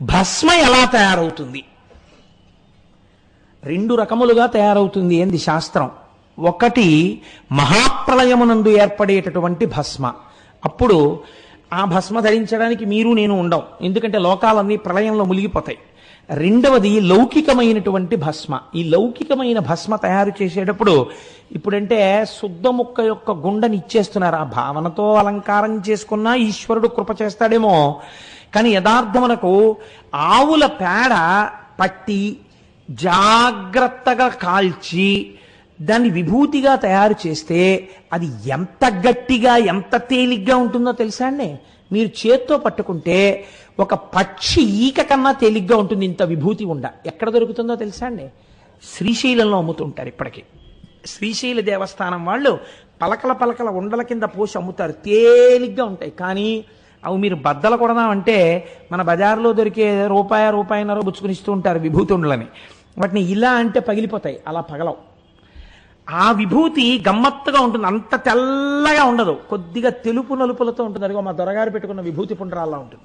భస్మ ఎలా తయారవుతుంది? రెండు రకములుగా తయారవుతుంది ఏంది శాస్త్రం. ఒకటి మహాప్రళయమునందు ఏర్పడేటటువంటి భస్మ. అప్పుడు ఆ భస్మ ధరించడానికి మీరు నేను ఉండం. ఎందుకంటే లోకాలన్నీ ప్రళయంలో మునిగిపోతాయి. రెండవది లౌకికమైనటువంటి భస్మ. ఈ లౌకికమైన భస్మ తయారు చేసేటప్పుడు ఇప్పుడంటే శుద్ధ ముక్క యొక్క గుండెని ఇచ్చేస్తున్నారు. ఆ భావనతో అలంకారం చేసుకున్నా ఈశ్వరుడు కృప చేస్తాడేమో. కానీ యథార్థమునకు ఆవుల పేడ పట్టి జాగ్రత్తగా కాల్చి దాన్ని విభూతిగా తయారు చేస్తే అది ఎంత గట్టిగా ఎంత తేలిగ్గా ఉంటుందో తెలుసా అండి? మీరు చేత్తో పట్టుకుంటే ఒక పక్షి ఈక కన్నా తేలిగ్గా ఉంటుంది ఇంత విభూతి ఉండ. ఎక్కడ దొరుకుతుందో తెలుసా అండి? శ్రీశైలంలో అమ్ముతుంటారు ఇప్పటికీ. శ్రీశైల దేవస్థానం వాళ్ళు పలకల పలకల ఉండల కింద పోసి అమ్ముతారు. తేలిగ్గా ఉంటాయి. కానీ అవి మీరు బద్దలు కొడదామంటే మన బజార్లో దొరికే రూపాయ రూపాయన్నర బుచ్చుకుని ఇస్తూ ఉంటారు విభూతుండలని. వాటిని ఇలా అంటే పగిలిపోతాయి అలా పగలవు. ఆ విభూతి గమ్మత్తుగా ఉంటుంది అంత తెల్లగా ఉండదు. కొద్దిగా తెలుపు నలుపులతో ఉంటుంది అదిగో మా దొరగారు పెట్టుకున్న విభూతి పుండరాల్లా ఉంటుంది.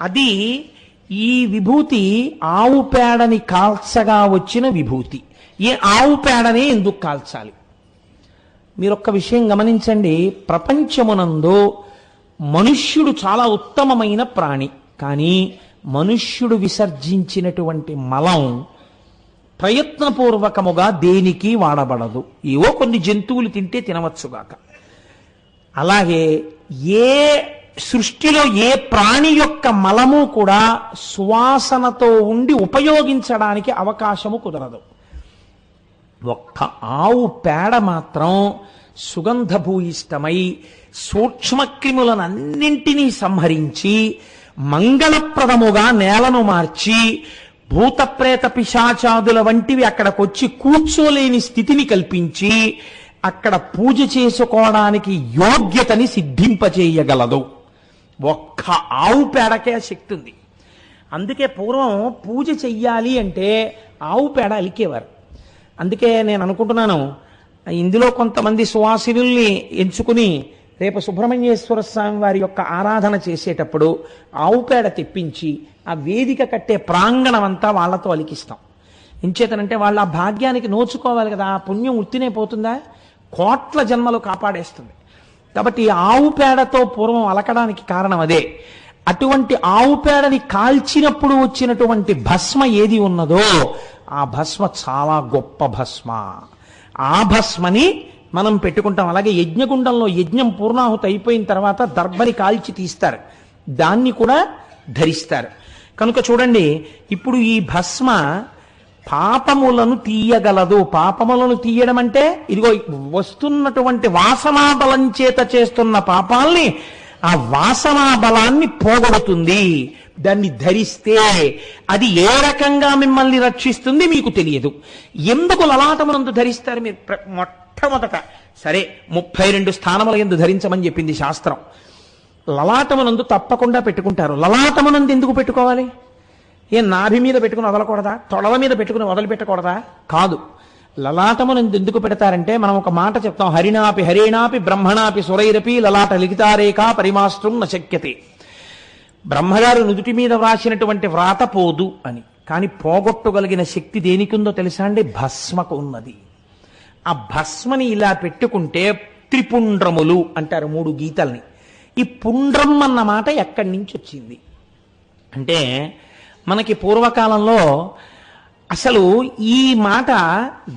అది ఈ విభూతి ఆవు పేడని కాల్చగా వచ్చిన విభూతి. ఈ ఆవు పేడనే ఎందుకు కాల్చాలి? మీరు ఒక్క విషయం గమనించండి ప్రపంచమునందు మనుష్యుడు చాలా ఉత్తమమైన ప్రాణి కానీ మనుష్యుడు విసర్జించినటువంటి మలం ప్రయత్నపూర్వకముగా దేనికి వాడబడదు. ఏవో కొన్ని జంతువులు తింటే తినవచ్చుగాక అలాగే ఏ సృష్టిలో ఏ ప్రాణి యొక్క మలము కూడా సువాసనతో ఉండి ఉపయోగించడానికి అవకాశము కుదరదు. ఒక్క ఆవు పేడ మాత్రం సుగంధభూయిష్టమై సూక్ష్మక్రిములనన్నింటినీ సంహరించి మంగళప్రదముగా నేలను మార్చి భూతప్రేత పిశాచాదుల వంటివి అక్కడికొచ్చి కూర్చోలేని స్థితిని కల్పించి అక్కడ పూజ చేసుకోవడానికి యోగ్యతని సిద్ధింపచేయగలదు ఒక్క ఆవు పేడకే శక్తి ఉంది. అందుకే పూర్వం పూజ చెయ్యాలి అంటే ఆవు పేడ అలికేవారు. అందుకే నేను అనుకుంటున్నాను ఇందులో కొంతమంది సువాసినుల్ని ఎంచుకుని రేపు సుబ్రహ్మణ్యేశ్వర స్వామి వారి యొక్క ఆరాధన చేసేటప్పుడు ఆవు పేడ తెప్పించి ఆ వేదిక కట్టే ప్రాంగణం అంతా వాళ్ళతో అలికిస్తాం. ఎంచేతనంటే వాళ్ళ ఆ భాగ్యానికి నోచుకోవాలి కదా ఆ పుణ్యం ఉత్తినే పోతుందా? కోట్ల జన్మలు కాపాడేస్తుంది. కాబట్టి ఆవు పేడతో పూర్వం అలకడానికి కారణం అదే. అటువంటి ఆవు పేడని కాల్చినప్పుడు వచ్చినటువంటి భస్మ ఏది ఉన్నదో ఆ భస్మ చాలా గొప్ప భస్మ. ఆ భస్మని మనం పెట్టుకుంటాం. అలాగే యజ్ఞగుండంలో యజ్ఞం పూర్ణాహుతి అయిపోయిన తర్వాత దర్భని కాల్చి తీస్తారు. దాన్ని కూడా ధరిస్తారు. కనుక చూడండి ఇప్పుడు ఈ భస్మ పాపములను తీయగలదు. పాపములను తీయడం అంటే ఇదిగో వస్తున్నటువంటి వాసనా బలం చేత చేస్తున్న పాపాల్ని ఆ వాసనా బలాన్ని పోగొడుతుంది. దాన్ని ధరిస్తే అది ఏ రకంగా మిమ్మల్ని రక్షిస్తుంది మీకు తెలియదు. ఎందుకు లలాటమునందు ధరిస్తారు మీరు? మొట్టమొదట సరే ముప్పై రెండు స్థానముల ఎందు ధరించమని చెప్పింది శాస్త్రం. లలాటమునందు తప్పకుండా పెట్టుకుంటారు. లలాటమునందు ఎందుకు పెట్టుకోవాలి? ఏ నాభి మీద పెట్టుకుని వదలకూడదా? తొడల మీద పెట్టుకుని వదిలిపెట్టకూడదా? కాదు. లలాటమునందు ఎందుకు పెడతారంటే మనం ఒక మాట చెప్తాం హరిణాపి హరేణాపి బ్రహ్మణాపి సురైరపి లలాట లిఖితారేఖ పరిమాస్త్రం నశక్యతే బ్రహ్మగారు నుదుటి మీద వ్రాసినటువంటి వ్రాత పోదు అని. కానీ పోగొట్టగలిగిన శక్తి దేనికిందో తెలుసా అండి? భస్మకు ఉన్నది. ఆ భస్మని ఇలా పెట్టుకుంటే త్రిపుండ్రములు అంటారు మూడు గీతల్ని. ఈ పుండ్రం అన్న మాట ఎక్కడి నుంచి వచ్చింది? అంటే మనకి పూర్వకాలంలో అసలు ఈ మాట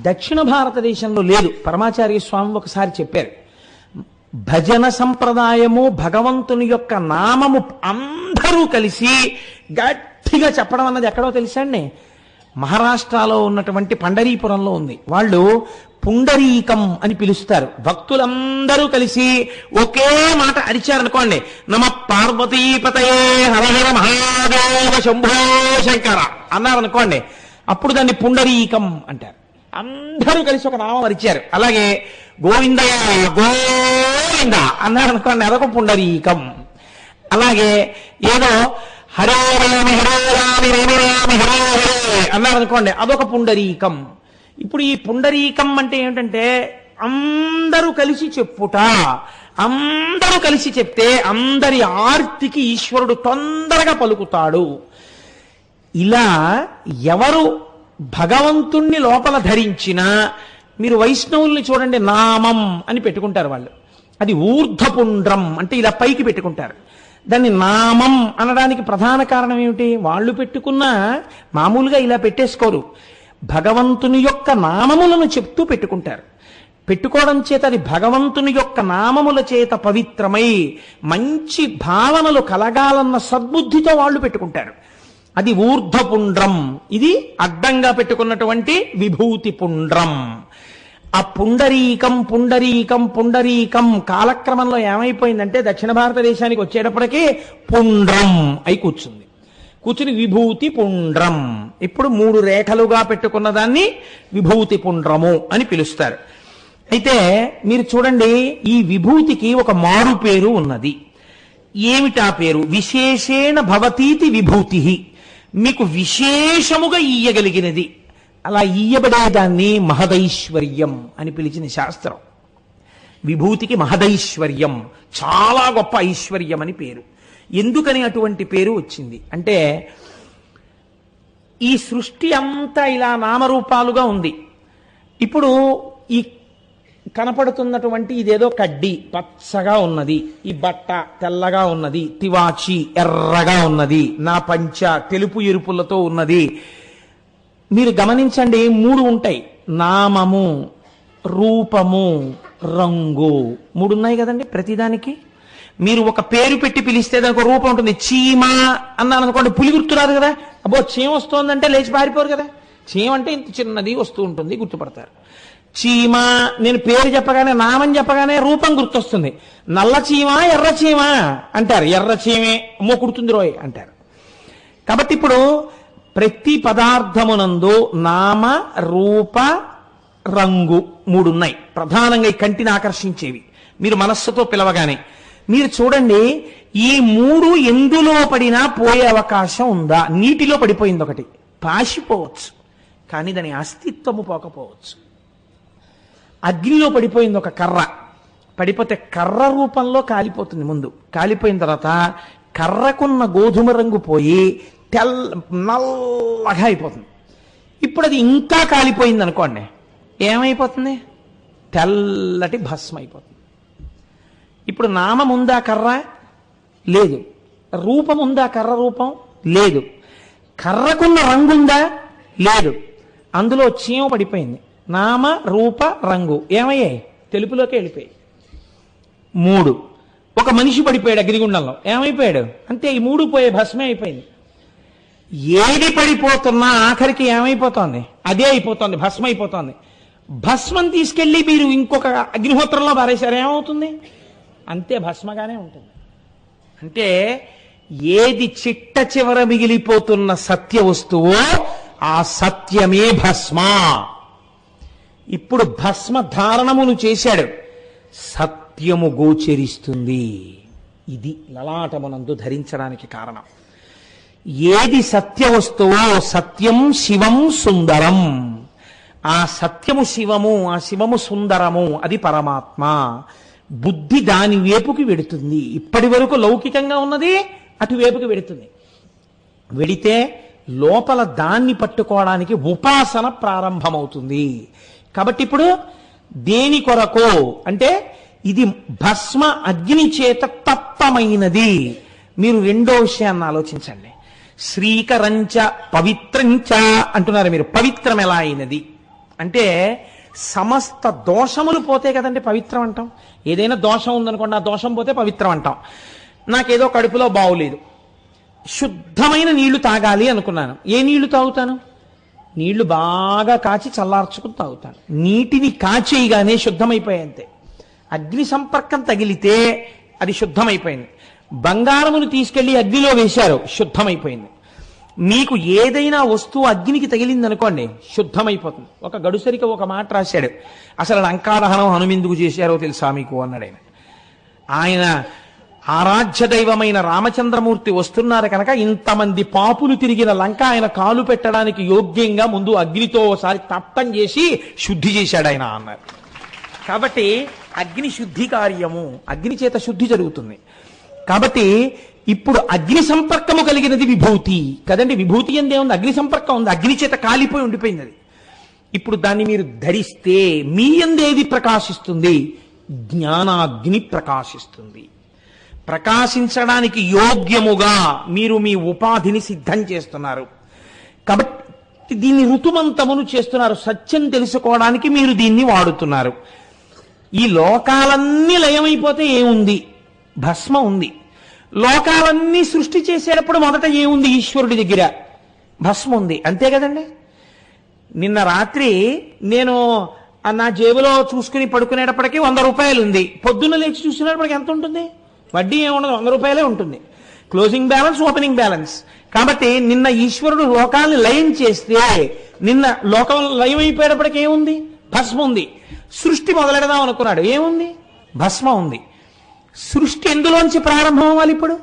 దక్షిణ భారతదేశంలో లేదు. పరమాచార్య స్వామి ఒకసారి చెప్పారు. భజన సంప్రదాయము భగవంతుని యొక్క నామము అందరూ కలిసి గట్టిగా చెప్పడం అన్నది ఎక్కడో తెలుసా అండి మహారాష్ట్రలో ఉన్నటువంటి పండరీపురంలో ఉంది. వాళ్ళు పుండరీకం అని పిలుస్తారు. భక్తులందరూ కలిసి ఒకే మాట అరిచారనుకోండి. నమ పార్వతీపతయే హర హర మహాదేవ శంభో శంకర అన్నారనుకోండి. అప్పుడు దాన్ని పుండరీకం అంటారు. అందరూ కలిసి ఒక నామం ఇచ్చారు అలాగే గోవింద గోవింద అన్నారనుకోండి అదొక పుండరీకం. అలాగే ఏదో హరే రామి హరే రామి రామి రామి హరే హరే అన్నారు అనుకోండి అదొక పుండరీకం. ఇప్పుడు ఈ పుండరీకం అంటే ఏమిటంటే అందరూ కలిసి చెప్పుట. అందరూ కలిసి చెప్తే అందరి ఆర్తికి ఈశ్వరుడు తొందరగా పలుకుతాడు. ఇలా ఎవరు భగవంతుణ్ణి లోపల ధరించినా మీరు వైష్ణవుల్ని చూడండి నామం అని పెట్టుకుంటారు వాళ్ళు. అది ఊర్ధపుండ్రం అంటే ఇలా పైకి పెట్టుకుంటారు. దాన్ని నామం అనడానికి ప్రధాన కారణం ఏమిటి? వాళ్ళు పెట్టుకున్న మామూలుగా ఇలా పెట్టేసుకోరు. భగవంతుని యొక్క నామములను చెప్తూ పెట్టుకుంటారు. పెట్టుకోవడం చేత అది భగవంతుని యొక్క నామముల చేత పవిత్రమై మంచి భావనలు కలగాలన్న సద్బుద్ధితో వాళ్ళు పెట్టుకుంటారు. అది ఊర్ధ్వపుండ్రం. ఇది అడ్డంగా పెట్టుకున్నటువంటి విభూతి పుండ్రం. ఆ పుండరీకం పుండరీకం పుండరీకం కాలక్రమంలో ఏమైపోయిందంటే దక్షిణ భారతదేశానికి వచ్చేటప్పటికీ పుండ్రం అయి కూర్చుంది. కూర్చుని విభూతి పుండ్రం. ఇప్పుడు మూడు రేఖలుగా పెట్టుకున్న దాన్ని విభూతి పుండ్రము అని పిలుస్తారు. అయితే మీరు చూడండి ఈ విభూతికి ఒక మారు పేరు ఉన్నది. ఏమిటా పేరు? విశేషేణ భవతీతి విభూతి. మీకు విశేషముగా ఇయ్యగలిగినది అలా ఇయ్యబడేదాన్ని మహదైశ్వర్యం అని పిలిచిన శాస్త్రం. విభూతికి మహదైశ్వర్యం చాలా గొప్ప ఐశ్వర్యం అని పేరు. ఎందుకని అటువంటి పేరు వచ్చింది? అంటే ఈ సృష్టి అంతా ఇలా నామరూపాలుగా ఉంది. ఇప్పుడు ఈ కనపడుతున్నటువంటి ఇదేదో కడ్డి పచ్చగా ఉన్నది. ఈ బట్ట తెల్లగా ఉన్నది తివాచి ఎర్రగా ఉన్నది నా పంచ తెలుపు ఎరుపులతో ఉన్నది. మీరు గమనించండి మూడు ఉంటాయి. నామము రూపము రంగు. మూడు ఉన్నాయి కదండి ప్రతిదానికి? మీరు ఒక పేరు పెట్టి పిలిస్తే దానికి ఒక రూపం ఉంటుంది. చీమ అన్నాను అనుకోండి పులి గుర్తురాదు కదా? అబ్బో చీమ వస్తోందంటే లేచి పారిపోరు కదా? చీమ అంటే ఇంత చిన్నది వస్తూ ఉంటుంది గుర్తుపడతారు. చీమ నేను పేరు చెప్పగానే నామం చెప్పగానే రూపం గుర్తొస్తుంది. నల్ల చీమ ఎర్ర చీమ అంటారు. ఎర్ర చీమే అమ్మో కుడుతుంది రోయ్ అంటారు. కాబట్టి ఇప్పుడు ప్రతి పదార్థమునందు నామ రూప రంగు మూడున్నాయి. ప్రధానంగా ఈ కంటిని ఆకర్షించేవి. మీరు మనస్సుతో పిలవగానే. మీరు చూడండి ఈ మూడు ఎందులో పడినా పోయే అవకాశం ఉందా? నీటిలో పడిపోయింది ఒకటి. పాసిపోవచ్చు. కానీ దాని అస్తిత్వము పోకపోవచ్చు. అగ్నిలో పడిపోయింది ఒక కర్ర. పడిపోతే కర్ర రూపంలో కాలిపోతుంది ముందు. కాలిపోయిన తర్వాత కర్రకున్న గోధుమ రంగు పోయి తెల్ల నల్లగా అయిపోతుంది. ఇప్పుడు అది ఇంకా కాలిపోయింది అనుకోండి ఏమైపోతుంది? తెల్లటి భస్మ అయిపోతుంది. ఇప్పుడు నామం ఉందా కర్ర? లేదు. రూపం ఉందా కర్ర రూపం? లేదు. కర్రకున్న రంగు ఉందా లేదు. అందులో చీమ పడిపోయింది. నామ రూప రంగు. ఏమయ్యాయి తెలుపులోకి వెళ్ళిపోయాయి. మూడు. ఒక మనిషి పడిపోయాడు అగ్నిగుండంలో. ఏమైపోయాడు? అంతే ఈ మూడు పోయే భస్మే అయిపోయింది. ఏది పడిపోతున్నా ఆఖరికి ఏమైపోతోంది? అదే అయిపోతోంది భస్మ అయిపోతోంది. భస్మం తీసుకెళ్ళి మీరు ఇంకొక అగ్నిహోత్రంలో పారేశారు. ఏమవుతుంది? అంతే భస్మగానే ఉంటుంది. అంటే ఏది చిట్ట చివర మిగిలిపోతున్న సత్య వస్తువో ఆ సత్యమే భస్మ. ఇప్పుడు భస్మ ధారణమును చేశాడు. సత్యము గోచరిస్తుంది. ఇది లలాటమునందు ధరించడానికి కారణం. ఏది సత్య వస్తువో సత్యం శివం సుందరం. ఆ సత్యము శివము ఆ శివము సుందరము అది పరమాత్మ. బుద్ధి దాని వేపుకి వెడుతుంది. ఇప్పటి వరకు లౌకికంగా ఉన్నది అటువైపుకి వెడుతుంది. వెడితే లోపల దాన్ని పట్టుకోవడానికి ఉపాసన ప్రారంభమవుతుంది. కాబట్టి ఇప్పుడు దేని కొరకు? అంటే ఇది భస్మ అగ్ని చేత తప్పమైనది మీరు రెండో విషయాన్ని ఆలోచించండి. శ్రీకరంచ పవిత్రంచ అంటున్నారు మీరు. పవిత్రం ఎలా అయినది? అంటే సమస్త దోషములు పోతే కదండి పవిత్రం అంటాం. ఏదైనా దోషం ఉందనుకోండి ఆ దోషం పోతే పవిత్రం అంటాం. నాకేదో కడుపులో బాగులేదు శుద్ధమైన నీళ్ళు తాగాలి అనుకున్నాను. ఏ నీళ్ళు తాగుతాను? నీళ్ళు బాగా కాచి చల్లార్చుకుని తాగుతాడు నీటిని కాచేయగానే శుద్ధమైపోయంతే. అగ్ని సంపర్కం తగిలితే అది శుద్ధమైపోయింది. బంగారమును తీసుకెళ్ళి అగ్నిలో వేశారు శుద్ధమైపోయింది. మీకు ఏదైనా వస్తువు అగ్నికి తగిలిందనుకోండి శుద్ధమైపోతుంది. ఒక గడుసరికి ఒక మాట రాశాడు. అసలు లంకాదహనం హనుమెందుకు చేశారో తెలుసా మీకు? అన్నాడు ఆయన. ఆయన ఆరాధ్య దైవమైన రామచంద్రమూర్తి వస్తున్నారు కనుక ఇంతమంది పాపులు తిరిగిన లంక ఆయన కాలు పెట్టడానికి యోగ్యంగా ముందు అగ్నితో ఒకసారి తప్తం చేసి శుద్ధి చేశాడు ఆయన అన్నారు. కాబట్టి అగ్ని శుద్ధి కార్యము అగ్ని చేత శుద్ధి జరుగుతుంది. కాబట్టి ఇప్పుడు అగ్ని సంపర్కము కలిగినది విభూతి. కదండి విభూతి ఎందేముంది అగ్ని సంపర్కం ఉంది. అగ్ని చేత కాలిపోయి ఉండిపోయింది అది. ఇప్పుడు దాన్ని మీరు ధరిస్తే మీ ఎందేది ప్రకాశిస్తుంది? జ్ఞానాగ్ని ప్రకాశిస్తుంది. ప్రకాశించడానికి యోగ్యముగా మీరు మీ ఉపాధిని సిద్ధం చేస్తున్నారు. కాబట్టి దీన్ని ఋతుమంతమును చేస్తున్నారు. సత్యం తెలుసుకోవడానికి మీరు దీన్ని వాడుతున్నారు. ఈ లోకాలన్నీ లయమైపోతే ఏముంది? భస్మ ఉంది. లోకాలన్నీ సృష్టి చేసేటప్పుడు మొదట ఏముంది? ఈశ్వరుడి దగ్గర భస్మ ఉంది. అంతే కదండి? నిన్న రాత్రి నేను నా జేబులో చూసుకుని పడుకునేటప్పటికీ వంద రూపాయలు ఉంది పొద్దున్న లేచి చూసినప్పటికి ఎంత ఉంటుంది? వడ్డీ ఏముండదు వంద రూపాయలే ఉంటుంది. క్లోజింగ్ బ్యాలెన్స్ ఓపెనింగ్ బ్యాలెన్స్ కాబట్టి నిన్న ఈశ్వరుడు లోకాన్ని లయం చేస్తే నిన్న లోకం లయం అయిపోయేటప్పటికి ఏముంది? భస్మ ఉంది. సృష్టి మొదలెడదాం అనుకున్నాడు. ఏముంది? భస్మ ఉంది. సృష్టి ఎందులోంచి ప్రారంభం అవ్వాలి ఇప్పుడు?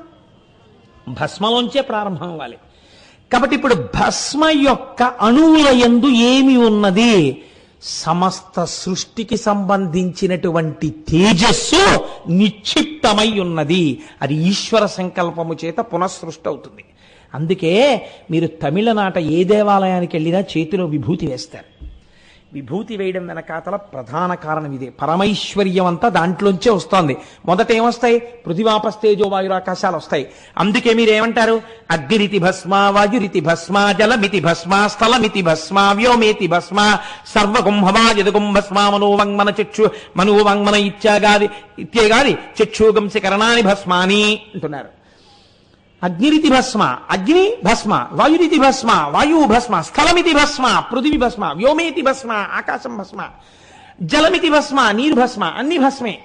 భస్మలోంచే ప్రారంభం అవ్వాలి. కాబట్టి ఇప్పుడు భస్మ యొక్క అణువుల ఎందు ఏమి ఉన్నది? సమస్త సృష్టికి సంబంధించినటువంటి తేజస్సు నిక్షిప్తమై ఉన్నది. అది ఈశ్వర సంకల్పము చేత పునఃసృష్టి అవుతుంది. అందుకే మీరు తమిళనాట ఏ దేవాలయానికి వెళ్ళినా చేతిలో విభూతి వేస్తారు. విభూతి వేయడం వెనకాతల ప్రధాన కారణం ఇదే. పరమైశ్వర్యం అంతా దాంట్లోంచే వస్తోంది. మొదట ఏమొస్తాయి పృథివాపస్తేజో వాయురాకాశాలు వస్తాయి అందుకే మీరు ఏమంటారు అగ్నిరితి భస్మ వాయురితి భస్మ జలమితి భస్మ స్థలమితి భస్మ వ్యోమేతి భస్మ సర్వగుంభమా యదుగుంభస్మ మనోవంగ్మన చక్షు మనోవంగ్మన ఇత్యాగాది ఇత్యేగాది చక్షుగంసి కరణాని భస్మాని అంటున్నారు. అగ్నిరితి భస్మ అగ్ని భస్మ వాయురితి భస్మ వాయువు భస్మ స్థలమితి భస్మ పృథివి భస్మ వ్యోమేతి భస్మ ఆకాశం భస్మ జలమితి భస్మ నీరు భస్మ అన్ని భస్మే.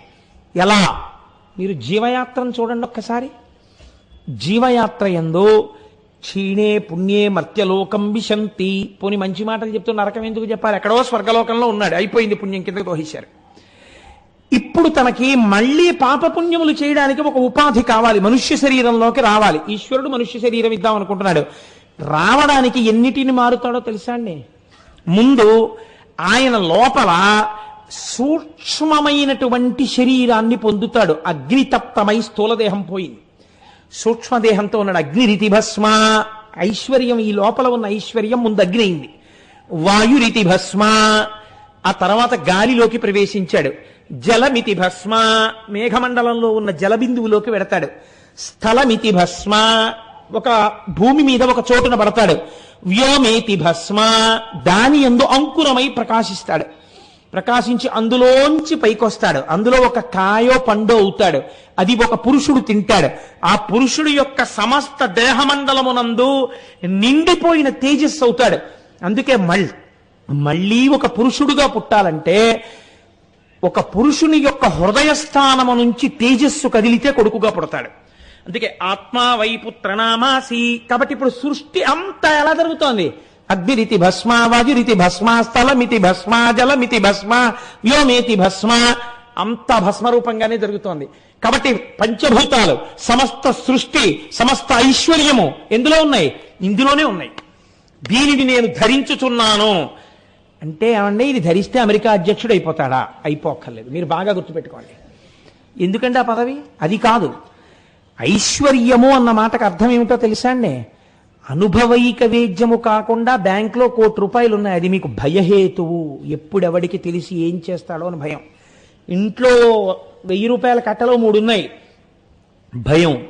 ఎలా? మీరు జీవయాత్రను చూడండి ఒక్కసారి. జీవయాత్ర ఎందో క్షీణే పుణ్యే మర్త్యలోకం విశంతి. పోని మంచి మాటలు చెప్తూ నరకం ఎందుకు చెప్పాలి ఎక్కడో స్వర్గలోకంలో ఉన్నాడు. అయిపోయింది పుణ్యం కిందకు దోహించారు. ఇప్పుడు తనకి మళ్ళీ పాపపుణ్యములు చేయడానికి ఒక ఉపాధి కావాలి. మనుష్య శరీరంలోకి రావాలి. ఈశ్వరుడు మనుష్య శరీరం ఇద్దాం అనుకుంటున్నాడు. రావడానికి ఎన్నిటిని మారుతాడో తెలుసా అండి? ముందు ఆయన లోపల సూక్ష్మమైనటువంటి శరీరాన్ని పొందుతాడు. అగ్నితప్తమై స్థూలదేహం పోయింది. సూక్ష్మదేహంతో ఉన్నాడు అగ్నిరితి భస్మ ఐశ్వర్యం ఈ లోపల ఉన్న ఐశ్వర్యం ముందు అగ్ని అయింది వాయురితి భస్మ ఆ తర్వాత గాలిలోకి ప్రవేశించాడు. జలమితి భస్మ. మేఘమండలంలో ఉన్న జలబిందువులోకి వెడతాడు. స్థలమితి భస్మ. ఒక భూమి మీద ఒక చోటున పడతాడు. వ్యోమేతి భస్మ. దాని ఎందు అంకురమై ప్రకాశిస్తాడు. ప్రకాశించి అందులోంచి పైకొస్తాడు. అందులో ఒక కాయో పండో అవుతాడు. అది ఒక పురుషుడు తింటాడు. ఆ పురుషుడు యొక్క సమస్త దేహమండలమునందు నిండిపోయిన తేజస్సు అవుతాడు. అందుకే మళ్ళీ మళ్ళీ ఒక పురుషుడుగా పుట్టాలంటే ఒక పురుషుని యొక్క హృదయ స్థానము నుంచి తేజస్సు కదిలితే కొడుకుగా పుడతాడు. అందుకే ఆత్మా వైపుత్రనామాసి కాబట్టి ఇప్పుడు సృష్టి అంతా ఎలా జరుగుతోంది? అగ్నిరితి భస్మ వాయురితి భస్మ స్థలమితి భస్మ జలమితి భస్మ వ్యోమేతి భస్మ అంత భస్మ రూపంగానే జరుగుతోంది. కాబట్టి పంచభూతాలు సమస్త సృష్టి సమస్త ఐశ్వర్యము ఎందులో ఉన్నాయి? ఇందులోనే ఉన్నాయి. దీనిని నేను ధరించుచున్నాను. అంటే ఏమండి ఇది ధరిస్తే అమెరికా అధ్యక్షుడు అయిపోతాడా అయిపోక్కర్లేదు. మీరు బాగా గుర్తుపెట్టుకోండి. ఎందుకండి ఆ పదవి? అది కాదు. ఐశ్వర్యము అన్న మాటకు అర్థం ఏమిటో తెలుసా అండి? అనుభవైక వేద్యము కాకుండా బ్యాంకులో కోటి రూపాయలు ఉన్నాయి అది మీకు భయహేతువు. ఎప్పుడెవడికి తెలిసి ఏం చేస్తాడో అని భయం. ఇంట్లో వెయ్యి రూపాయల కట్టలో మూడు ఉన్నాయి భయం.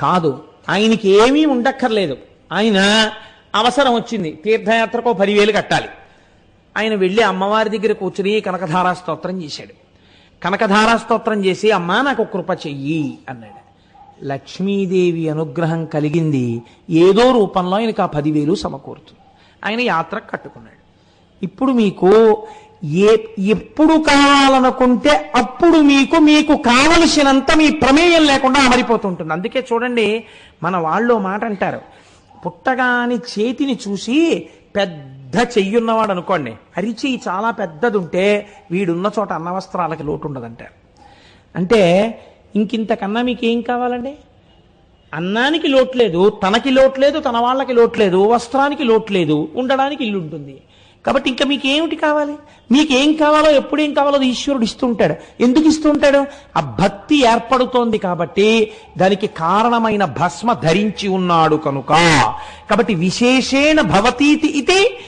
కాదు. ఆయనకి ఏమీ ఉండక్కర్లేదు. ఆయన అవసరం వచ్చింది. తీర్థయాత్రకో పదివేలు కట్టాలి. ఆయన వెళ్ళి అమ్మవారి దగ్గర కూర్చుని కనకధారా స్తోత్రం చేశాడు. కనకధారా స్తోత్రం చేసి అమ్మా నాకు కృప చెయ్యి అన్నాడు. లక్ష్మీదేవి అనుగ్రహం కలిగింది. ఏదో రూపంలో ఆయనకు ఆ పదివేలు సమకూరుతుంది. ఆయన యాత్ర కట్టుకున్నాడు. ఇప్పుడు మీకు ఏ ఎప్పుడు కావాలనుకుంటే అప్పుడు మీకు మీకు కావలసినంత మీ ప్రమేయం లేకుండా అమరిపోతుంటుంది. అందుకే చూడండి మన వాళ్ళు మాట అంటారు. పుట్టగాని చేతిని చూసి పెద్ద చెయ్యున్నవాడు అనుకోండి అరిచి చాలా పెద్దది ఉంటే వీడున్న చోట అన్నవస్త్రాలకి లోటు ఉండదంటారు అంటే ఇంకింతకన్నా మీకు ఏం కావాలండి? అన్నానికి లోట్లేదు తనకి లోట్లేదు తన వాళ్ళకి లోట్లేదు వస్త్రానికి లోట్లేదు ఉండడానికి ఇల్లు ఉంటుంది కాబట్టి ఇంకా మీకు ఏమిటి కావాలి? మీకేం కావాలో ఎప్పుడేం కావాలో ఈశ్వరుడు ఇస్తుంటాడు. ఎందుకు ఇస్తుంటాడు? ఆ భక్తి ఏర్పడుతోంది కాబట్టి దానికి కారణమైన భస్మ ధరించి ఉన్నాడు కనుక. కాబట్టి విశేషేణ భవతీతి ఇది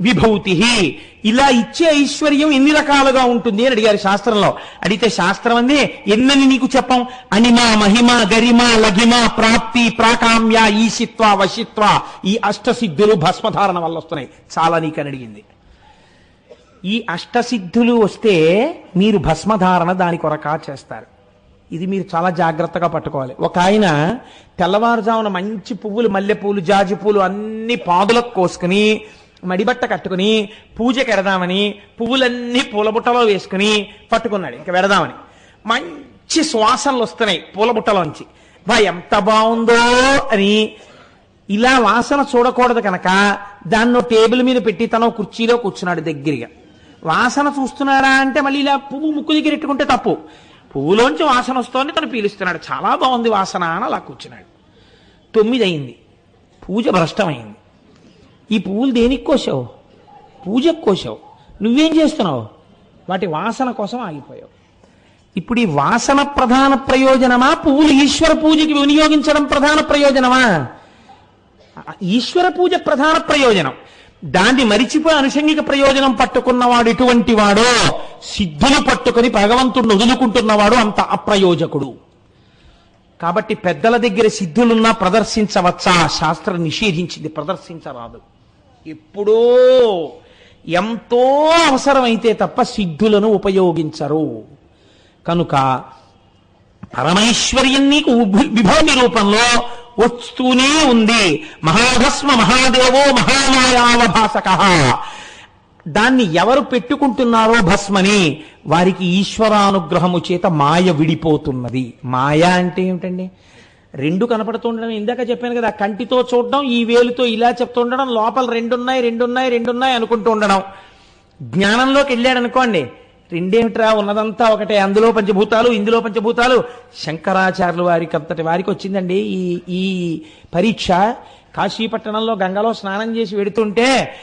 విభూతి ఇలా ఇచ్చే ఐశ్వర్యం ఎన్ని రకాలుగా ఉంటుంది అని అడిగారు శాస్త్రంలో. అడిగితే శాస్త్రం అందే ఎన్నని నీకు చెప్పం? అనిమ మహిమ గరిమ లఘిమ ప్రాప్తి ప్రాకామ్య ఈశిత్వ వశిత్వ ఈ అష్టసిద్ధులు భస్మధారణ వల్ల వస్తున్నాయి. చాలా నీకని అడిగింది. ఈ అష్టసిద్ధులు వస్తే మీరు భస్మధారణ దాని కొరకా చేస్తారు. ఇది మీరు చాలా జాగ్రత్తగా పట్టుకోవాలి. ఒక ఆయన తెల్లవారుజామున మంచి పువ్వులు మల్లెపూలు జాజి పూలు అన్ని పాదులకు కోసుకుని మడిబట్ట కట్టుకుని పూజకి ఎడదామని పువ్వులన్నీ పూలబుట్టలో వేసుకుని పట్టుకున్నాడు. ఇంకా వెడదామని. మంచి శ్వాసనలు వస్తున్నాయి పూలబుట్టలోంచి. బా ఎంత బాగుందో అని ఇలా వాసన చూడకూడదు కనుక దాన్ని టేబుల్ మీద పెట్టి తన కుర్చీలో కూర్చున్నాడు దగ్గరగా. వాసన చూస్తున్నారా అంటే మళ్ళీ ఇలా పువ్వు ముక్కు దగ్గర ఎట్టుకుంటే తప్పు. పువ్వులోంచి వాసన వస్తోంది తను పీలుస్తున్నాడు. చాలా బాగుంది వాసన అని అలా కూర్చున్నాడు. తొమ్మిది అయింది పూజ భ్రష్టమైంది. ఈ పువ్వులు దేనికి కోసావు? పూజకు కోసావు. నువ్వేం చేస్తున్నావు? వాటి వాసన కోసం ఆగిపోయావు. ఇప్పుడు ఈ వాసన ప్రధాన ప్రయోజనమా? పువ్వులు ఈశ్వర పూజకి వినియోగించడం ప్రధాన ప్రయోజనమా? ఈశ్వర పూజ ప్రధాన ప్రయోజనం. దాన్ని మరిచిపోయి అనుషంగిక ప్రయోజనం పట్టుకున్నవాడు ఎటువంటి వాడో సిద్ధులు పట్టుకుని భగవంతుడిని వదులుకుంటున్నవాడు అంత అప్రయోజకుడు. కాబట్టి పెద్దల దగ్గర సిద్ధులున్నా ప్రదర్శించవచ్చా? శాస్త్రం నిషేధించింది ప్రదర్శించరాదు. ఎప్పుడో ఎంతో అవసరమైతే తప్ప సిద్ధులను ఉపయోగించరు. కనుక పరమైశ్వర్యం నీకు విభూమి రూపంలో వస్తూనే ఉంది. మహాభస్మ మహాదేవో మహామాయావభాసక. దాన్ని ఎవరు పెట్టుకుంటున్నారో భస్మని వారికి ఈశ్వరానుగ్రహము చేత మాయ విడిపోతున్నది. మాయ అంటే ఏమిటండి? రెండు కనపడుతుండడం ఇందాక చెప్పాను కదా కంటితో చూడడం ఈ వేలుతో ఇలా చెప్తుండడం లోపల రెండున్నాయి రెండున్నాయి రెండున్నాయి అనుకుంటూ ఉండడం. జ్ఞానంలోకి వెళ్ళాడు అనుకోండి రెండేమిట్రా ఉన్నదంతా ఒకటే అందులో పంచభూతాలు ఇందులో పంచభూతాలు. శంకరాచార్యులు వారికి అంతటి వారికి వచ్చిందండి ఈ ఈ పరీక్ష కాశీపట్టణంలో గంగలో స్నానం చేసి వెడుతుంటే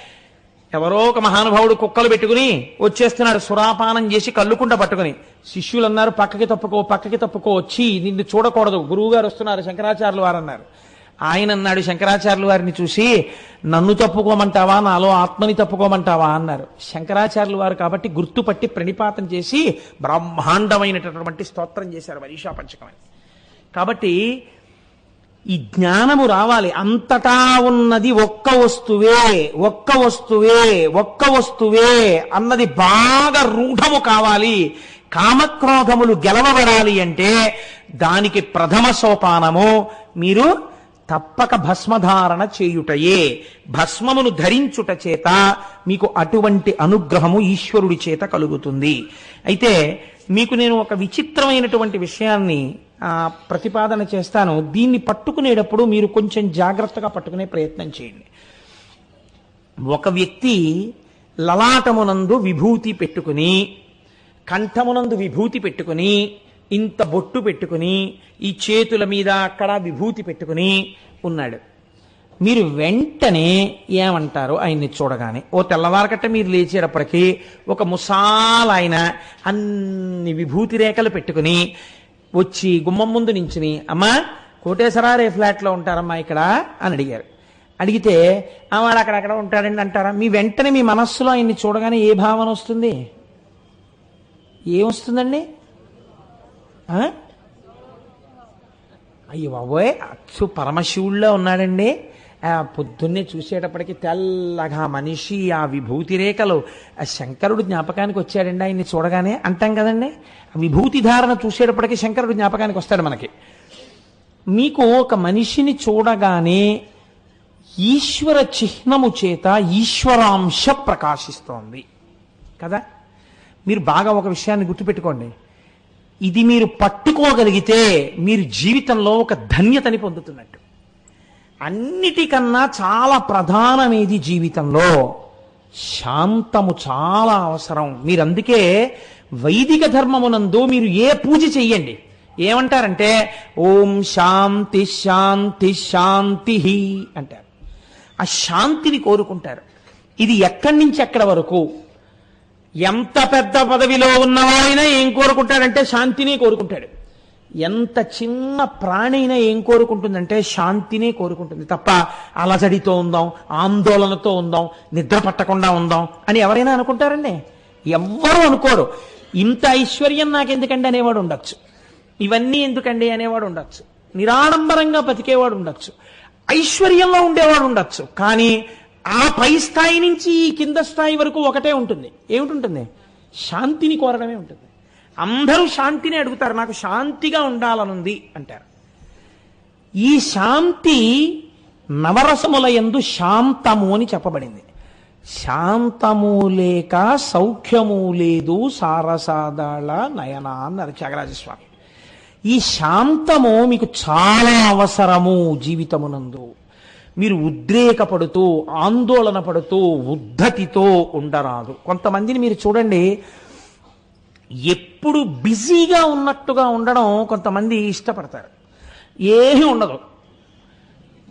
ఎవరో ఒక మహానుభావుడు కుక్కలు పెట్టుకుని వచ్చేస్తున్నాడు. సురాపానం చేసి కళ్ళుకుంట పట్టుకుని. శిష్యులు అన్నారు పక్కకి తప్పుకో పక్కకి తప్పుకో వచ్చి నిన్ను చూడకూడదు. గురువు గారు వస్తున్నారు శంకరాచార్యులు వారు అన్నారు ఆయన అన్నాడు శంకరాచార్యులు వారిని చూసి నన్ను తప్పుకోమంటావా? నాలో ఆత్మని తప్పుకోమంటావా? అన్నారు. శంకరాచార్యులు వారు కాబట్టి గుర్తుపట్టి ప్రణిపాతం చేసి బ్రహ్మాండమైనటువంటి స్తోత్రం చేశారు వరీషా పంచకమని కాబట్టి ఈ జ్ఞానము రావాలి. అంతటా ఉన్నది ఒక్క వస్తువే ఒక్క వస్తువే ఒక్క వస్తువే అన్నది బాగా రూఢము కావాలి. కామక్రోధములు గెలవబడాలి అంటే దానికి ప్రథమ సోపానము మీరు తప్పక భస్మధారణ చేయుటయే. భస్మమును ధరించుట చేత మీకు అటువంటి అనుగ్రహము ఈశ్వరుడి చేత కలుగుతుంది. అయితే మీకు నేను ఒక విచిత్రమైనటువంటి విషయాన్ని ప్రతిపాదన చేస్తాను. దీన్ని పట్టుకునేటప్పుడు మీరు కొంచెం జాగ్రత్తగా పట్టుకునే ప్రయత్నం చేయండి. ఒక వ్యక్తి లలాటమునందు విభూతి పెట్టుకుని కంఠమునందు విభూతి పెట్టుకుని ఇంత బొట్టు పెట్టుకుని ఈ చేతుల మీద అక్కడ విభూతి పెట్టుకుని ఉన్నాడు. మీరు వెంటనే ఏమంటారు ఆయన్ని చూడగానే ఓ తెల్లవారకట్ట మీరు లేచేటప్పటికీ ఒక ముసాలైన అన్ని విభూతి రేఖలు పెట్టుకుని వచ్చి గుమ్మం ముందు నించుని అమ్మా కోటేశ్వరారే ఫ్లాట్లో ఉంటారమ్మా ఇక్కడ అని అడిగారు. అడిగితే "ఆ, వాడు అక్కడక్కడ ఉంటాడండి అంటారా? మీ వెంటనే మీ మనస్సులో ఆయన్ని చూడగానే ఏ భావన వస్తుంది? ఏమొస్తుందండి అయ్యో బాబోయ్ అచ్చు పరమశివుల్లో ఉన్నాడండి. ఆ పొద్దున్నే చూసేటప్పటికి తెల్లగా మనిషి ఆ విభూతి రేఖలు. ఆ శంకరుడు జ్ఞాపకానికి వచ్చాడండి ఆయన్ని చూడగానే. అంటాం కదండి? ఆ విభూతి ధారణ చూసేటప్పటికి శంకరుడు జ్ఞాపకానికి వస్తాడు మనకి. మీకు ఒక మనిషిని చూడగానే ఈశ్వర చిహ్నము చేత ఈశ్వరాంశ ప్రకాశిస్తోంది. కదా? మీరు బాగా ఒక విషయాన్ని గుర్తుపెట్టుకోండి. ఇది మీరు పట్టుకోగలిగితే మీరు జీవితంలో ఒక ధన్యతని పొందుతున్నట్టు. అన్నిటికన్నా చాలా ప్రధానమేది జీవితంలో. శాంతము చాలా అవసరం. మీరు అందుకే వైదిక ధర్మమునందు మీరు ఏ పూజ చెయ్యండి. ఏమంటారంటే ఓం శాంతి శాంతి శాంతి అంటారు. ఆ శాంతిని కోరుకుంటారు. ఇది ఎక్కడి నుంచి ఎక్కడ వరకు? ఎంత పెద్ద పదవిలో ఉన్నవాడైనా ఏం కోరుకుంటాడంటే శాంతిని కోరుకుంటాడు. ఎంత చిన్న ప్రాణైనా ఏం కోరుకుంటుందంటే శాంతినే కోరుకుంటుంది తప్ప అలజడితో ఉందాం ఆందోళనతో ఉందాం నిద్ర పట్టకుండా ఉందాం అని ఎవరైనా అనుకుంటారండి? ఎవ్వరూ అనుకోరు. ఇంత ఐశ్వర్యం నాకెందుకండి అనేవాడు ఉండొచ్చు. ఇవన్నీ ఎందుకండి అనేవాడు ఉండొచ్చు. నిరాడంబరంగా బతికేవాడు ఉండొచ్చు. ఐశ్వర్యంలో ఉండేవాడు ఉండొచ్చు. కానీ ఆ పై స్థాయి నుంచి ఈ కింద స్థాయి వరకు ఒకటే ఉంటుంది. ఏమిటి ఉంటుంది? శాంతిని కోరడమే ఉంటుంది. అందరూ శాంతిని అడుగుతారు నాకు శాంతిగా ఉండాలనుంది అంటారు. ఈ శాంతి నవరసముల యందు శాంతము అని చెప్పబడింది. శాంతము లేక సౌఖ్యము లేదు సారసాదాళ నయన అన్నారు త్యాగరాజస్వామి. ఈ శాంతము మీకు చాలా అవసరము జీవితమునందు. మీరు ఉద్రేకపడుతూ ఆందోళన పడుతూ ఉద్ధతితో ఉండరాదు. కొంతమందిని మీరు చూడండి ఎప్పుడు బిజీగా ఉన్నట్టుగా ఉండడం కొంతమంది ఇష్టపడతారు. ఏమీ ఉండదు.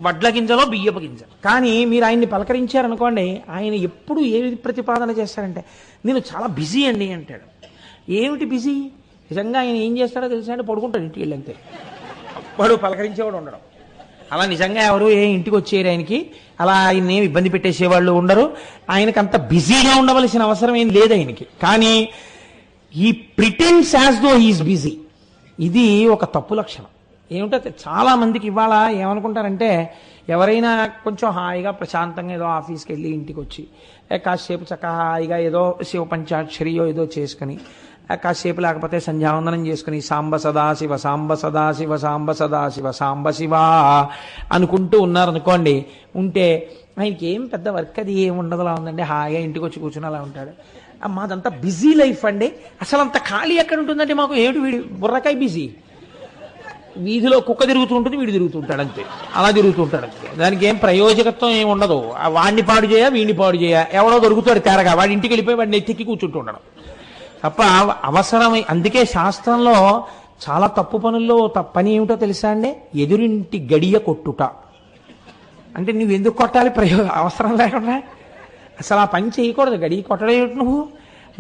వడ్ల గింజలో బియ్యపు గింజ. కానీ మీరు ఆయన్ని పలకరించారనుకోండి ఆయన ఎప్పుడు ఏది ప్రతిపాదన చేస్తారంటే నేను చాలా బిజీ అండి అంటాడు. ఏమిటి బిజీ? నిజంగా ఆయన ఏం చేస్తాడో తెలుసా అంటే పడుకుంటాడు ఇంటికి వెళ్ళంతే. వాడు పలకరించేవాడు ఉండడం. అలా నిజంగా ఎవరు ఏ ఇంటికి వచ్చేయరు ఆయనకి అలా ఆయన ఏమి ఇబ్బంది పెట్టేసేవాళ్ళు ఉండరు. ఆయనకంత అంత బిజీగా ఉండవలసిన అవసరం ఏం లేదు ఆయనకి. కానీ ఈ pretence as though he's busy ఇది ఒక తప్పు లక్షణం. ఏమిటో చాలా మందికి ఇవాళ ఏమనుకుంటారంటే ఎవరైనా కొంచెం హాయిగా ప్రశాంతంగా ఏదో ఆఫీస్కి వెళ్ళి ఇంటికి వచ్చి కాసేపు చక్క హాయిగా ఏదో శివ పంచాక్షరియో ఏదో చేసుకుని కాసేపు లేకపోతే సంధ్యావందనం చేసుకుని సాంబ సదాశివ సాంబ సదాశివ సాంబ సదాశివ సాంబ శివ అనుకుంటూ ఉన్నారనుకోండి ఉంటే ఆయనకి ఏం పెద్ద వర్క్ అది ఏం ఉండదులా ఉందండి హాయిగా ఇంటికి వచ్చి కూర్చుని అలా ఉంటాడు. మాదంతా బిజీ లైఫ్ అండి. అసలు అంత ఖాళీ ఎక్కడ ఉంటుందంటే మాకు? ఏమిటి వీడి బుర్రకాయ బిజీ? వీధిలో కుక్క తిరుగుతూ ఉంటుంది వీడు తిరుగుతుంటాడు అంతే. అలా తిరుగుతుంటాడు అంతే. దానికి ఏం ప్రయోజకత్వం ఏమి ఉండదు. ఆ వాడిని పాడు చేయ వీడిని పాడు చేయ. ఎవడో దొరుకుతాడు తేరగా వాడి ఇంటికి వెళ్ళిపోయి వాడిని ఎత్తికి కూర్చుంటూ ఉండడం. తప్ప అవసరమై అందుకే శాస్త్రంలో చాలా తప్పు పనుల్లో త- పని ఏమిటో తెలుసా అండి? ఎదురింటి గడియ కొట్టుట. అంటే నువ్వు ఎందుకు కొట్టాలి? ప్రయో అవసరం లేకుండా. అసలు ఆ పని చేయకూడదు గడి కొట్టడం ఏమిటి నువ్వు.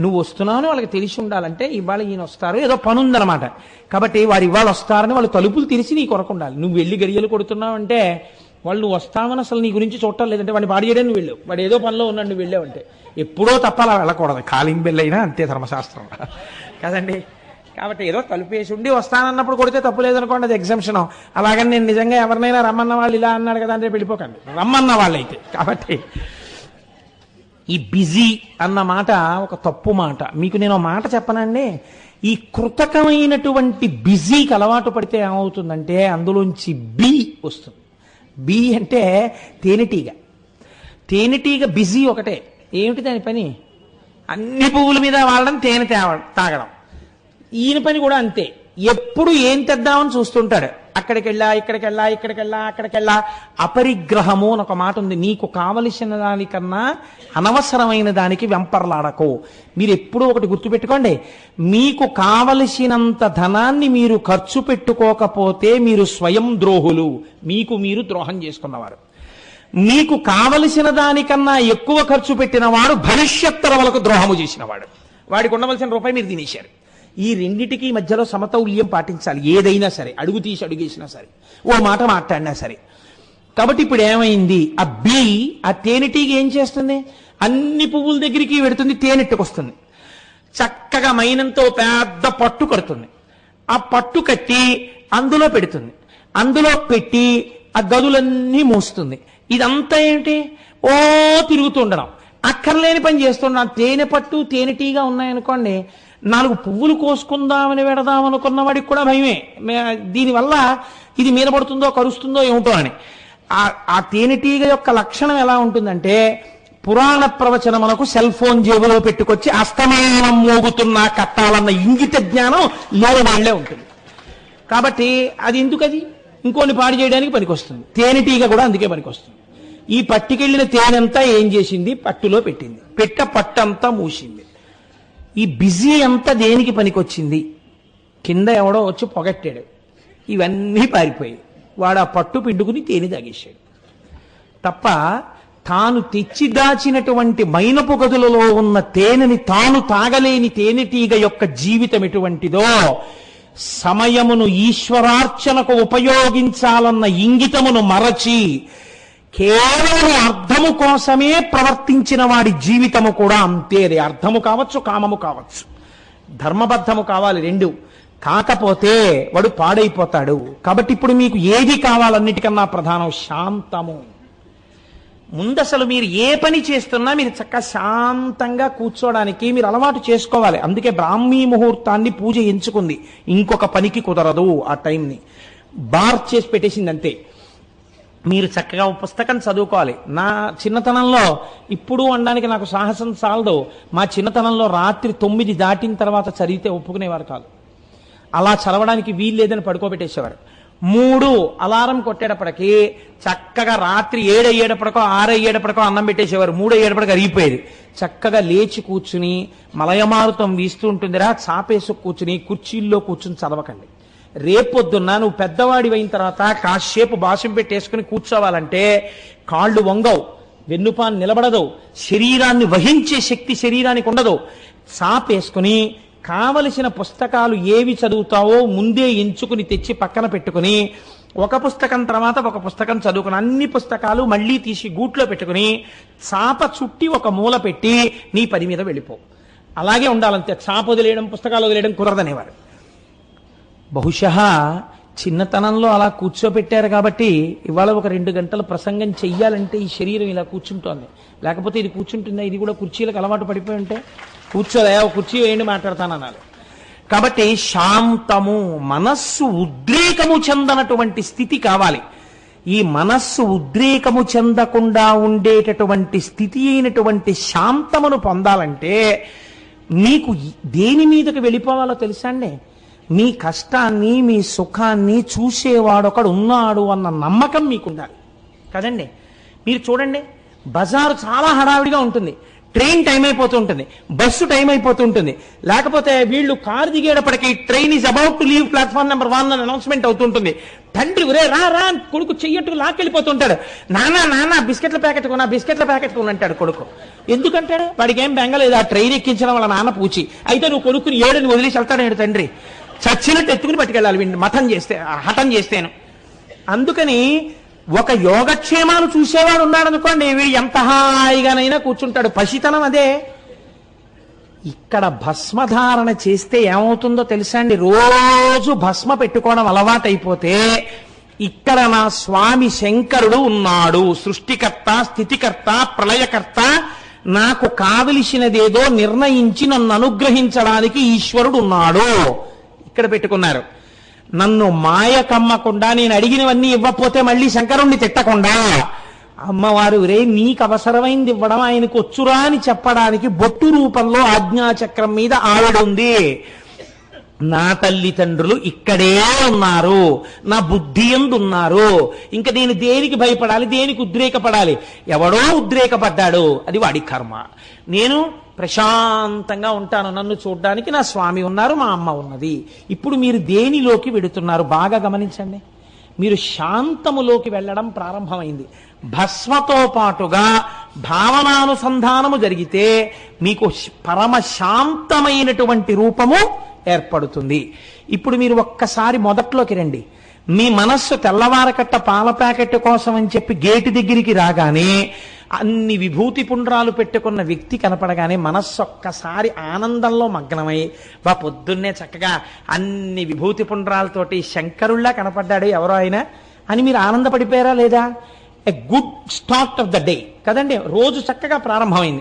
నువ్వు వస్తున్నావు వాళ్ళకి తెలిసి ఉండాలంటే ఇవాళ ఈయన వస్తారు ఏదో పని ఉందన్నమాట కాబట్టి వారు ఇవాళ వస్తారని వాళ్ళు తలుపులు తెరిచి నీ కొరకు ఉండాలి. నువ్వు వెళ్ళి గడియలు కొడుతున్నావు అంటే వాళ్ళు నువ్వు వస్తావని అసలు నీ గురించి చూడటం లేదంటే వాడిని పాడు చేయడం నువ్వు వెళ్ళావు. వాడు ఏదో పనిలో ఉన్నాడు నువ్వు వెళ్ళావంటే. ఎప్పుడో తప్ప అలా వెళ్ళకూడదు. కాలింగ్ బెల్ అయినా అంతే ధర్మశాస్త్రం. కదండి? కాబట్టి ఏదో తలుపేసి ఉండి వస్తానన్నప్పుడు కొడితే తప్పు లేదనుకోండి అది ఎగ్జంప్షన్ అలాగని నేను నిజంగా ఎవరినైనా రమ్మన్న వాళ్ళు ఇలా అన్నాడు కదా అంటే వెళ్ళిపోకండి. రమ్మన్న వాళ్ళైతే. కాబట్టి ఈ బిజీ అన్న మాట ఒక తప్పు మాట. మీకు నేను మాట చెప్పనండి. ఈ కృతకమైనటువంటి బిజీకి అలవాటు పడితే ఏమవుతుందంటే అందులోంచి బి వస్తుంది. బి అంటే తేనెటీగ. తేనెటీగ బిజీ ఒకటే. ఏమిటి దాని పని? అన్ని పువ్వుల మీద వాడడం తేనె తేవ తాగడం. ఈయన పని కూడా అంతే. ఎప్పుడు ఏం తెద్దామని చూస్తుంటాడు. అక్కడికి వెళ్ళా ఇక్కడికి వెళ్ళా ఇక్కడికి వెళ్ళా అక్కడికి వెళ్ళా అపరిగ్రహము అని ఒక మాట ఉంది. నీకు కావలసిన దానికన్నా అనవసరమైన దానికి వెంపర్లాడకు. మీరు ఎప్పుడూ ఒకటి గుర్తుపెట్టుకోండి. మీకు కావలసినంత ధనాన్ని మీరు ఖర్చు పెట్టుకోకపోతే మీరు స్వయం ద్రోహులు. మీకు మీరు ద్రోహం చేసుకున్నవారు. మీకు కావలసిన దానికన్నా ఎక్కువ ఖర్చు పెట్టిన వాడు భవిష్యత్తు ద్రోహము చేసినవాడు. వాడికి ఉండవలసిన రూపాయి మీరు తినేశారు. ఈ రెండిటికి మధ్యలో సమతౌల్యం పాటించాలి. ఏదైనా సరే అడుగు తీసి అడుగేసినా సరే ఓ మాట మాట్లాడినా సరే. కాబట్టి ఇప్పుడు ఏమైంది? ఆ బి ఆ తేనెటీగ ఏం చేస్తుంది? అన్ని పువ్వుల దగ్గరికి పెడుతుంది తేనెట్టుకొస్తుంది. చక్కగా మైనంతో పెద్ద పట్టు కడుతుంది. ఆ పట్టు కట్టి అందులో పెడుతుంది. అందులో పెట్టి ఆ గదులన్నీ మూస్తుంది. ఇదంతా ఏంటి? ఓ తిరుగుతుండడం. అక్కర్లేని పని చేస్తున్నాం తేనె పట్టు తేనెటీగా ఉన్నాయనుకోండి నాలుగు పువ్వులు కోసుకుందామని పెడదామనుకున్న వాడికి కూడా భయమే. దీనివల్ల ఇది మీద పడుతుందో కరుస్తుందో ఏమిటో అని. ఆ- తేనెటీగ యొక్క లక్షణం ఎలా ఉంటుందంటే పురాణ ప్రవచనములకు సెల్ ఫోన్ జేబులో పెట్టుకొచ్చి అస్తమానం మోగుతున్నా కట్టాలన్న ఇంగిత జ్ఞానం లేని వాళ్ళే ఉంటుంది. కాబట్టి అది ఎందుకది? ఇంకొన్ని ఇంకోని పాడు చేయడానికి పనికొస్తుంది. తేనెటీగ కూడా అందుకే పనికొస్తుంది. ఈ పట్టుకెళ్ళిన తేనెంతా ఏం చేసింది? పట్టులో పెట్టింది. పెట్ట పట్టంతా మూసింది. ఈ బిజీ అంతా దేనికి పనికొచ్చింది? కింద ఎవడో వచ్చి పొగట్టాడు. ఇవన్నీ పారిపోయాయి. వాడు ఆ పట్టు పిండుకుని తేనె తాగేశాడు. తప్ప తాను తెచ్చి దాచినటువంటి మైనపు గదులలో ఉన్న తేనెని తాను తాగలేని తేనెటీగ యొక్క జీవితం ఎటువంటిదో సమయమును ఈశ్వరార్చనకు ఉపయోగించాలన్న ఇంగితమును మరచి కేవలం అర్థము కోసమే ప్రవర్తించిన వాడి జీవితము కూడా అంతేది అర్థము కావచ్చు కామము కావచ్చు. ధర్మబద్ధము కావాలి రెండు. కాకపోతే వాడు పాడైపోతాడు. కాబట్టి ఇప్పుడు మీకు ఏది కావాలన్నిటికన్నా ప్రధానం శాంతము. ముందు అసలు మీరు ఏ పని చేస్తున్నా మీరు చక్కగా శాంతంగా కూర్చోడానికి మీరు అలవాటు చేసుకోవాలి. అందుకే బ్రాహ్మీ ముహూర్తాన్ని పూజ ఎంచుకుంది. ఇంకొక పనికి కుదరదు ఆ టైంని. బార్ చేసి పెట్టేసింది అంతే. మీరు చక్కగా పుస్తకం చదువుకోవాలి. నా చిన్నతనంలో ఇప్పుడు అనడానికి నాకు సాహసం చాలదు. మా చిన్నతనంలో రాత్రి తొమ్మిది దాటిన తర్వాత చదివితే ఒప్పుకునేవారు కాదు. అలా చదవడానికి వీలు లేదని పడుకోబెట్టేసేవారు. మూడు అలారం కొట్టేటప్పటికి చక్కగా రాత్రి ఏడయ్యేటప్పటికో ఆరయ్యేటప్పటికో అన్నం పెట్టేసేవారు. మూడయ్యేటప్పటికి అరిగిపోయేది. చక్కగా లేచి కూర్చుని మలయమారుతం వీస్తూ ఉంటుందిరా చాపేసు కూర్చుని కుర్చీల్లో కూర్చుని చదవకండి. రేపొద్దున్న నువ్వు పెద్దవాడి అయిన తర్వాత కాసేపు భాషం పెట్టేసుకుని కూర్చోవాలంటే కాళ్ళు వంగవు వెన్నుపాన్ నిలబడదు శరీరాన్ని వహించే శక్తి శరీరానికి ఉండదు. చాపేసుకుని కావలసిన పుస్తకాలు ఏవి చదువుతావో ముందే ఎంచుకుని తెచ్చి పక్కన పెట్టుకుని ఒక పుస్తకం తర్వాత ఒక పుస్తకం చదువుకుని అన్ని పుస్తకాలు మళ్ళీ తీసి గూట్లో పెట్టుకుని చాప చుట్టి ఒక మూల పెట్టి నీ పని మీద వెళ్ళిపో. అలాగే ఉండాలంతే. చాప వదిలేయడం పుస్తకాలు వదిలేయడం కుదరదనేవారు. బహుశా చిన్నతనంలో అలా కూర్చోబెట్టారు కాబట్టి ఇవాళ ఒక రెండు గంటలు ప్రసంగం చెయ్యాలంటే ఈ శరీరం ఇలా కూర్చుంటోంది. లేకపోతే ఇది కూర్చుంటుందా? ఇది కూడా కుర్చీలకు అలవాటు పడిపోయి ఉంటే కూర్చోలే ఒక కుర్చీ వేయండి మాట్లాడతానన్నారు కాబట్టి శాంతము మనస్సు ఉద్రేకము చెందనటువంటి స్థితి కావాలి. ఈ మనస్సు ఉద్రేకము చెందకుండా ఉండేటటువంటి స్థితి అయినటువంటి శాంతమును పొందాలంటే నీకు దేని మీదకి వెళ్ళిపోవాలో తెలుసా అండి? మీ కష్టాన్ని మీ సుఖాన్ని చూసేవాడు ఒకడు ఉన్నాడు అన్న నమ్మకం మీకుండాలి. కదండి? మీరు చూడండి బజారు చాలా హడావిడిగా ఉంటుంది. ట్రైన్ టైం అయిపోతూ ఉంటుంది. బస్సు టైం అయిపోతూ ఉంటుంది. లేకపోతే వీళ్ళు car దిగేటప్పటికి train is about to leave platform number one అని అనౌన్స్మెంట్ అవుతుంటుంది తండ్రి ఒరే రా రా కొడుకు చెయ్యట్టు లాక్కెళ్ళిపోతుంటాడు నానా నానా బిస్కెట్ల ప్యాకెట్ కొనా బిస్కెట్ల ప్యాకెట్ కొను అంటాడు కొడుకు. ఎందుకంటాడు? వాడికి ఏం బెంగలేదు ఆ ట్రైన్ ఎక్కించడం వాళ్ళ నాన్న పూచి. అయితే నువ్వు కొడుకుని ఏడుని వదిలేసి వెళ్తాడు తండ్రి? చచ్చినట్టు ఎత్తుకుని పట్టుకెళ్ళాలి వీడిని మఠం చేస్తే హఠం చేస్తేను. అందుకని ఒక యోగక్షేమాలు చూసేవాడు ఉన్నాడనుకోండి వీడు ఎంత హాయిగానైనా కూర్చుంటాడు. పసితనం అదే. ఇక్కడ భస్మధారణ చేస్తే ఏమవుతుందో తెలుసా అండి? రోజు భస్మ పెట్టుకోవడం అలవాటైపోతే ఇక్కడ నా స్వామి శంకరుడు ఉన్నాడు. సృష్టికర్త స్థితికర్త ప్రళయకర్త. నాకు కావలసినదేదో నిర్ణయించి నన్ను అనుగ్రహించడానికి ఈశ్వరుడు ఉన్నాడు. ఇక్కడ పెట్టుకున్నారు. నన్ను మాయ కమ్మకుండా నేను అడిగినవన్నీ ఇవ్వకపోతే మళ్ళీ శంకరుణ్ణి తిట్టకుండా. అమ్మవారు రే నీకు అవసరమైంది ఇవ్వడం ఆయనకు వచ్చురా అని చెప్పడానికి బొట్టు రూపంలో ఆజ్ఞాచక్రం మీద ఆవిడుంది. నా తల్లిదండ్రులు ఇక్కడే ఉన్నారు. నా బుద్ధి ఉన్నారు ఇంకా నేను దేనికి భయపడాలి? దేనికి ఉద్రేకపడాలి? ఎవడో ఉద్రేకపడ్డాడు. అది వాడి కర్మ. నేను ప్రశాంతంగా ఉంటాను. నన్ను చూడడానికి నా స్వామి ఉన్నారు మా అమ్మ ఉన్నది. ఇప్పుడు మీరు దేనిలోకి వెడుతున్నారు? బాగా గమనించండి. మీరు శాంతములోకి వెళ్ళడం ప్రారంభమైంది. భస్మతో పాటుగా భావనానుసంధానము జరిగితే మీకు పరమ శాంతమైనటువంటి రూపము ఏర్పడుతుంది. ఇప్పుడు మీరు ఒక్కసారి మొదట్లోకి రండి. మీ మనస్సు తెల్లవారకట్ట పాల ప్యాకెట్ కోసం అని చెప్పి గేటు దగ్గరికి రాగానే అన్ని విభూతి పుండ్రాలు పెట్టుకున్న వ్యక్తి కనపడగానే మనస్సు ఒక్కసారి ఆనందంలో మగ్నమై వా పొద్దున్నే చక్కగా అన్ని విభూతి పుండ్రాలతోటి శంకరుల్లా కనపడ్డాడు ఎవరో ఆయన? అని మీరు ఆనందపడిపోయారా లేదా? A good start of the day కదండి రోజు చక్కగా ప్రారంభమైంది.